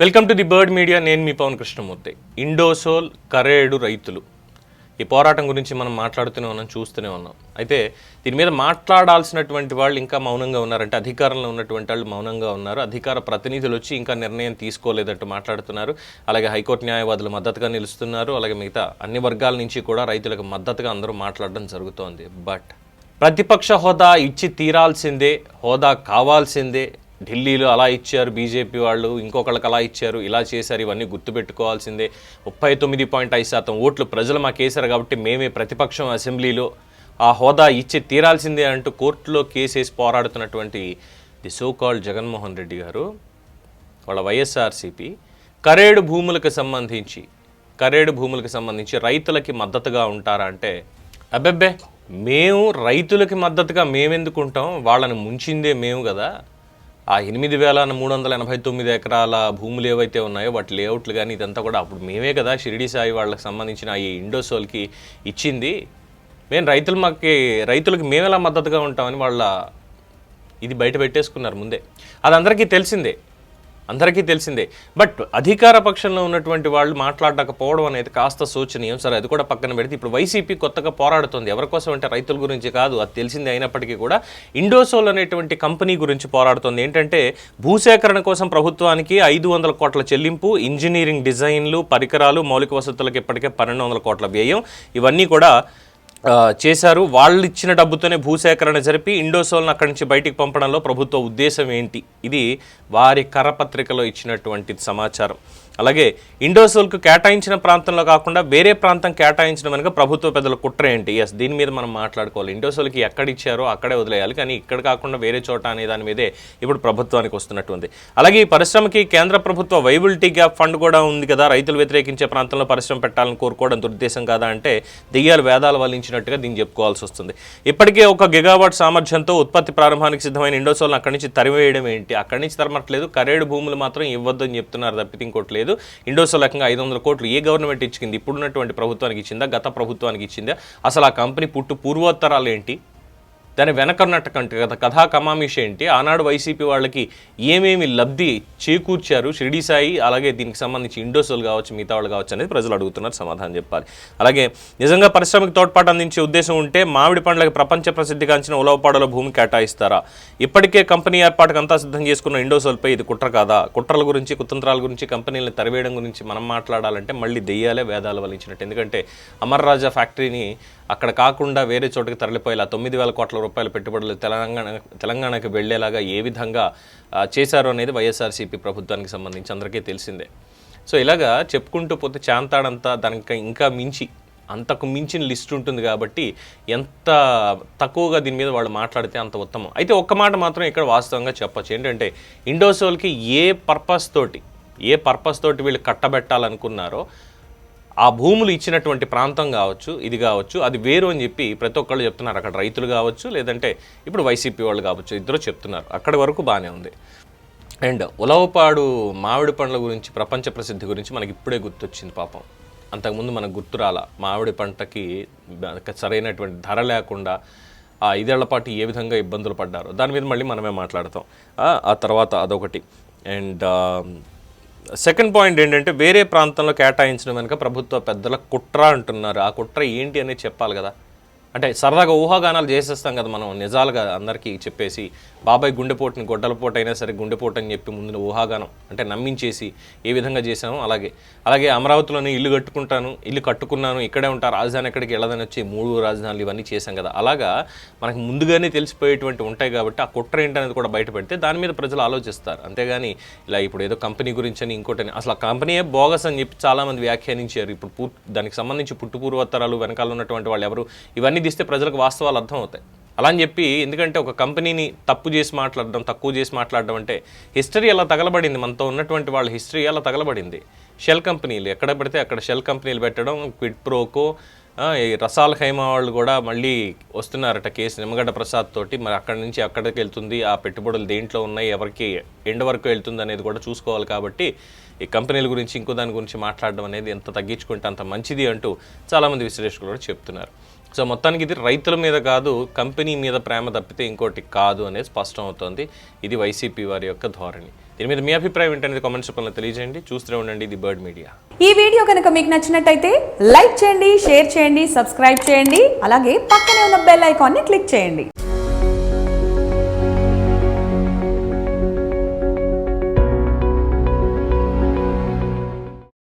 Welcome to the bird media. నేను మీ పవన్ కృష్ణమూర్తి. ఇండోసోల్ కరేడు రైతులు. ఈ పోరాటం గురించి మనం మాట్లాడుతూనే ఉన్నాం చూస్తూనే ఉన్నాం. అయితే దీని మీద మాట్లాడాల్సినటువంటి వాళ్ళు ఇంకా మౌనంగా ఉన్నారంటే అధికారంలో ఉన్నటువంటి వాళ్ళు మౌనంగా ఉన్నారు. అధికార ప్రతినిధులు వచ్చి ఇంకా నిర్ణయం తీసుకోలేదంటూ మాట్లాడుతున్నారు. అలాగే హైకోర్టు న్యాయవాదులు మద్దతుగా నిలుస్తున్నారు. అలాగే మిగతా అన్ని వర్గాల నుంచి కూడా రైతులకు మద్దతుగా అందరూ మాట్లాడడం జరుగుతోంది. బట్ ప్రతిపక్ష హోదా ఇచ్చి తీరాల్సిందే హోదా కావాల్సిందే ఢిల్లీలో అలా ఇచ్చారు బీజేపీ వాళ్ళు ఇంకొకళ్ళకి అలా ఇచ్చారు ఇలా చేశారు ఇవన్నీ గుర్తుపెట్టుకోవాల్సిందే. ముప్పై తొమ్మిది పాయింట్ ఐదు శాతం ఓట్లు ప్రజలు మాకు వేశారు కాబట్టి మేమే ప్రతిపక్షం అసెంబ్లీలో ఆ హోదా ఇచ్చి తీరాల్సిందే అంటూ కోర్టులో కేసేసి పోరాడుతున్నటువంటి the so called Jaganmohan Reddy garu వాళ్ళ వైఎస్ఆర్సీపీ కరేడు భూములకు సంబంధించి కరేడు భూములకు సంబంధించి రైతులకి మద్దతుగా ఉంటారా అంటే అబ్బెబ్బే మేము రైతులకి మద్దతుగా మేమెందుకుంటాం? వాళ్ళని ముంచిందే మేము కదా. ఆ ఎనిమిది వేల మూడు వందల ఎనభై తొమ్మిది ఎకరాల భూములు ఏవైతే ఉన్నాయో వాటి లేఅవుట్లు కానీ ఇదంతా కూడా అప్పుడు మేమే కదా షిరిడి సాయి వాళ్ళకి సంబంధించిన ఈ ఇండోసోల్కి ఇచ్చింది. మేము రైతులు మాకి రైతులకు మేము ఎలా మద్దతుగా ఉంటామని వాళ్ళ ఇది బయట పెట్టేసుకున్నారు ముందే. అది అందరికీ తెలిసిందే. అందరికీ తెలిసిందే. బట్ అధికార పక్షంలో ఉన్నటువంటి వాళ్ళు మాట్లాడకపోవడం అనేది కాస్త శోచనీయం. సరే అది కూడా పక్కన పెడితే ఇప్పుడు వైసీపీ కొత్తగా పోరాడుతుంది. ఎవరి కోసం అంటే రైతుల గురించి కాదు అది తెలిసిందే అయినప్పటికీ కూడా ఇండోసోల్ అనేటువంటి కంపెనీ గురించి పోరాడుతుంది. ఏంటంటే భూసేకరణ కోసం ప్రభుత్వానికి ఐదు వందల కోట్ల చెల్లింపు ఇంజనీరింగ్ డిజైన్లు పరికరాలు మౌలిక వసతులకు ఇప్పటికే పన్నెండు వందల కోట్ల వ్యయం. ఇవన్నీ కూడా చేశారు. వాళ్ళు ఇచ్చిన డబ్బుతోనే భూసేకరణ జరిపి ఇండోసోల్ని అక్కడి నుంచి బయటికి పంపడంలో ప్రభుత్వ ఉద్దేశం ఏంటి? ఇది వారి కరపత్రికలో ఇచ్చినటువంటి సమాచారం. అలాగే ఇండోసోల్కు కేటాయించిన ప్రాంతంలో కాకుండా వేరే ప్రాంతం కేటాయించడం వెనుక ప్రభుత్వ పెద్దల కుట్ర ఏంటి? ఎస్ దీని మీద మనం మాట్లాడుకోవాలి. ఇండోసోల్కి ఎక్కడ ఇచ్చారో అక్కడే వదిలేయాలి. కానీ ఇక్కడ కాకుండా వేరే చోట అనే దాని మీదే ఇప్పుడు ప్రభుత్వానికి వస్తున్నట్టుంది అలాగే ఈ పరిశ్రమకి కేంద్ర ప్రభుత్వ వైబిలిటీ గ్యాప్ ఫండ్ కూడా ఉంది కదా. రైతులు వ్యతిరేకించే ప్రాంతంలో పరిశ్రమ పెట్టాలని కోరుకోవడం దురుద్దేశం కాదా అంటే దెయ్యాలు వేదాలు వల్లించినట్టుగా దీన్ని చెప్పుకోవాల్సి వస్తుంది. ఇప్పటికే ఒక గిగావాట్ సామర్థ్యంతో ఉత్పత్తి ప్రారంభానికి సిద్ధమైన ఇండోసోల్ని అక్కడి నుంచి తరివేయడం ఏంటి? అక్కడి నుంచి తరమట్లేదు. కరేడు భూములు మాత్రం ఇవ్వద్దని చెప్తున్నారు తప్పితే ఇంకోటి లేదు. ఇండోసోల్ రకంగా ఐదు వందల కోట్లు ఏ గవర్నమెంట్ ఇచ్చింది? ఇప్పుడున్నటువంటి ప్రభుత్వానికి ఇచ్చిందా? గత ప్రభుత్వానికి ఇచ్చిందా? అసలు ఆ కంపెనీ పుట్టు పూర్వోత్తరాలు ఏంటి? దాని వెనకన్నటువంటి కథ కథా కమామిష ఏంటి? ఆనాడు వైసీపీ వాళ్ళకి ఏమేమి లబ్ధి చేకూర్చారు షిరిడి సాయి అలాగే దీనికి సంబంధించి ఇండోసోల్ కావచ్చు మిగతా వాళ్ళు కావచ్చు అనేది ప్రజలు అడుగుతున్నారు సమాధానం చెప్పాలి. అలాగే నిజంగా పరిశ్రమకు తోడ్పాటు అందించే ఉద్దేశం ఉంటే మామిడి పండ్లకి ప్రపంచ ప్రసిద్ధిగాంచిన ఉలవపాడలో భూమి కేటాయిస్తారా? ఇప్పటికే కంపెనీ ఏర్పాటుకు అంతా సిద్ధం చేసుకున్న ఇండోసోల్పై ఇది కుట్ర కాదా? కుట్రల గురించి కుతంత్రాల గురించి కంపెనీలను తరివేయడం గురించి మనం మాట్లాడాలంటే మళ్ళీ దెయ్యాలే వేదాలు వలించినట్టు ఎందుకంటే అమర్ రాజా ఫ్యాక్టరీని అక్కడ కాకుండా వేరే చోటుకి తరలిపోయేలా తొమ్మిది వేల కోట్ల రూపాయల పెట్టుబడులు తెలంగాణ తెలంగాణకు వెళ్ళేలాగా ఏ విధంగా చేశారు అనేది వైఎస్ఆర్సీపీ ప్రభుత్వానికి సంబంధించి అందరికీ తెలిసిందే. సో ఇలాగా చెప్పుకుంటూ పోతే చాంతాడంతా దానికి ఇంకా మించి అంతకు మించిన లిస్ట్ ఉంటుంది కాబట్టి ఎంత తక్కువగా దీని మీద వాళ్ళు మాట్లాడితే అంత ఉత్తమం. అయితే ఒక్క మాట మాత్రం ఇక్కడ వాస్తవంగా చెప్పచ్చు. ఏంటంటే ఇండోసోల్కి ఏ పర్పస్ తోటి ఏ పర్పస్ తోటి వీళ్ళు కట్టబెట్టాలనుకున్నారో ఆ భూములు ఇచ్చినటువంటి ప్రాంతం కావచ్చు ఇది కావచ్చు అది వేరు అని చెప్పి ప్రతి ఒక్కళ్ళు చెప్తున్నారు. అక్కడ రైతులు కావచ్చు లేదంటే ఇప్పుడు వైసీపీ వాళ్ళు కావచ్చు ఇద్దరు చెప్తున్నారు. అక్కడి వరకు బాగానే ఉంది. అండ్ ఉలవపాడు మామిడి పండ్ల గురించి ప్రపంచ ప్రసిద్ధి గురించి మనకి ఇప్పుడే గుర్తొచ్చింది పాపం. అంతకుముందు మనకు గుర్తురాల మామిడి పంటకి సరైనటువంటి ధర లేకుండా ఆ ఐదేళ్ళ పాటు ఏ విధంగా ఇబ్బందులు పడ్డారు. దాని మీద మళ్ళీ మనమే మాట్లాడతాం. ఆ తర్వాత అదొకటి. అండ్ సెకండ్ పాయింట్ ఏంటంటే వేరే ప్రాంతంలో కేటాయించడం వెనుక ప్రభుత్వ పెద్దల కుట్ర అంటున్నారు. ఆ కుట్ర ఏంటి అనేది చెప్పాలి కదా. అంటే సరదాగా ఊహాగానాలు చేసేస్తాం కదా మనం. నిజాలుగా అందరికీ చెప్పేసి బాబాయ్ గుండెపోటుని గొడ్డలపోటు అయినా సరే గుండెపోటు అని చెప్పి ముందు ఊహాగానం అంటే నమ్మించేసి ఏ విధంగా చేసామో అలాగే. అలాగే అమరావతిలోనే ఇల్లు కట్టుకుంటాను ఇల్లు కట్టుకున్నాను ఇక్కడే ఉంటా రాజధాని ఎక్కడికి వెళ్ళదని వచ్చి మూడు రాజధానులు ఇవన్నీ చేశాం కదా. అలాగా మనకు ముందుగానే తెలిసిపోయేటువంటి ఉంటాయి కాబట్టి ఆ కుట్ర ఏంటనేది కూడా బయటపెడితే దాని మీద ప్రజలు ఆలోచిస్తారు. అంతేగాని ఇలా ఇప్పుడు ఏదో కంపెనీ గురించి అని ఇంకోటని అసలు ఆ కంపెనీయే బోగస్ అని చెప్పి చాలామంది వ్యాఖ్యానించారు. ఇప్పుడు పూర్ దానికి సంబంధించి పుట్టుపూర్వోత్తరాలు వెనకాల ఉన్నటువంటి వాళ్ళు ఎవరు? ఇవన్నీ ఇస్తే ప్రజలకు వాస్తవాలు అర్థం అవుతాయి అలా అని చెప్పి ఎందుకంటే ఒక కంపెనీని తప్పు చేసి మాట్లాడడం తక్కువ చేసి మాట్లాడడం అంటే హిస్టరీ ఎలా తగలబడింది. మనతో ఉన్నటువంటి వాళ్ళ హిస్టరీ ఎలా తగలబడింది. షెల్ కంపెనీలు ఎక్కడ పడితే అక్కడ షెల్ కంపెనీలు పెట్టడం క్విడ్ ప్రోకో ఈ రసాల ఖైమా వాళ్ళు కూడా మళ్ళీ వస్తున్నారట కేసు నిమ్మగడ్డ ప్రసాద్ తోటి. మరి అక్కడి నుంచి అక్కడికి వెళ్తుంది. ఆ పెట్టుబడులు దేంట్లో ఉన్నాయి ఎవరికి ఎండ్ వరకు వెళ్తుంది అనేది కూడా చూసుకోవాలి కాబట్టి ఈ కంపెనీల గురించి ఇంకో దాని గురించి మాట్లాడడం అనేది ఎంత తగ్గించుకుంటే అంత మంచిది అంటూ చాలామంది విశ్లేషకులు కూడా చెప్తున్నారు. సో మొత్తానికి ఇది రైతుల మీద కాదు కంపెనీ మీద ప్రేమ తప్పితే ఇంకోటి కాదు అనేది స్పష్టం అవుతోంది. ఇది వైసీపీ వారి యొక్క ధోరణి. దీని మీద మీ అభిప్రాయం ఏంటనేది కామెంట్స్ రూపంలో తెలియజేయండి. చూస్తూనే ఉండండి ఇది బర్డ్ మీడియా. ఈ వీడియో కనుక మీకు నచ్చినట్టయితే లైక్ చేయండి షేర్ చేయండి సబ్స్క్రైబ్ చేయండి అలాగే పక్కనే ఉన్న బెల్ ఐకాన్ని క్లిక్ చేయండి.